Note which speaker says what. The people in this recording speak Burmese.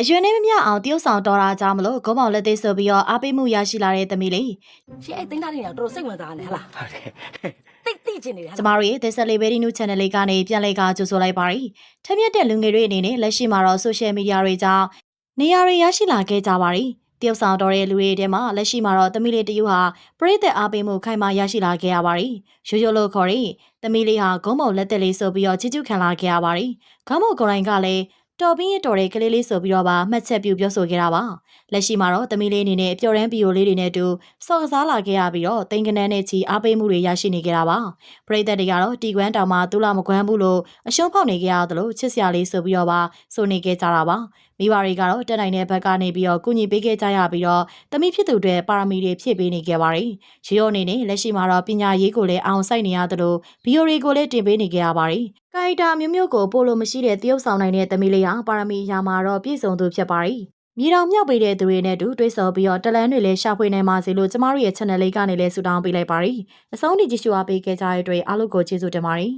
Speaker 1: အရွယ်နဲ့မမျှအောင်တရုပ်ဆောင်တော်တာကြောင့်မလို့ဂုံးမောင်လက်သေးဆိုပြီးတော့အားပေးမှုရရှိလာတဲ့သမီးလေး
Speaker 2: ရှင်အဲ့တင်းသားတွေကတော်တော်စိတ်ဝင်စားနေဟလား
Speaker 3: ဟုတ်တယ်
Speaker 2: တိတ်တိကျင်နေတယ်ဟ
Speaker 1: ကျ
Speaker 2: လား
Speaker 1: မတို့ရဲ့ The Celebrity News Channel လေးကနေပြန်လည်ကကြိုဆိုလိုက်ပါရီထက်မြက်တဲ့လူငယ်တွေအနေနဲ့လက်ရှိမှာတော့ social media တွေကြောင့်နေရာတွေရရှိလာခဲ့ကြပါရီတရုပ်ဆောင်တော်တဲ့လူတွေထဲမှာလက်ရှိမှာတော့သမီးလေးတယူဟာပရိသတ်အားပေးမှုခိုင်မာရရှိလာခဲ့ရပါရီရိုးရိုးလို့ခေါ်ရီသမီးလေးဟာဂုံးမောင်လက်သက်လေးဆိုပြီးတော့ချီးကျူးခံလာခဲ့ရပါရီဂုံးမောင်ကိုယ်တိုင်ကလည်း တော်ပြီးရတော်တဲ့ကလေးလေးဆိုပြီးတော့ပါမှတ်ချက်ပြုပြောဆိုခဲ့တာပါလက်ရှိမှာတော့သမီးလေးအနေနဲ့ပျော်ရမ်းပီယိုလေးတွေနဲ့အတူစော်ကစားလာခဲ့ရပြီးတော့တိန်ကနန်းနဲ့ချီအားပေးမှုတွေရရှိနေကြတာပါပရိသတ်တွေကတော့တီကွမ်းတောင်မှသူလာမကွမ်းဘူးလို့အရှုံးဖောက်နေကြရသလိုချစ်စရာလေးဆိုပြီးတော့ပါဆိုနေခဲ့ကြတာပါမိဘတွေကတော့တက်နိုင်တဲ့ဘက်ကနေပြီးတော့ကုညီပေးခဲ့ကြရပြီးတော့တမိဖြစ်သူတွေပါရမီတွေဖြည့်ပေးနေကြပါရီရေရောအနေနဲ့လက်ရှိမှာတော့ပညာရေးကိုလည်းအောင်စိုက်နေရသလိုဗီဒီယိုတွေကိုလည်းတင်ပေးနေကြရပါရီ ကာရီတာမျိုးမျိုးကိုပို့လို့မရှိတဲ့တရုပ်ဆောင်နိုင်တဲ့တမိလေးဟာပါရမီအရာမှာတော့ပြည့်စုံသူဖြစ်ပါရီမြေတော်မြောက်ပေးတဲ့သူတွေနဲ့အတူတွေ့ဆုံပြီးတော့တလန်းတွေလည်းရှာဖွေနိုင်ပါစေလို့ကျမတို့ရဲ့ channel လေးကနေလည်းဆုတောင်းပေးလိုက်ပါရီအဆုံးထိကြည့်ရှုအားပေးခဲ့ကြတဲ့အတွက်အားလုံးကိုကျေးဇူးတင်ပါတယ်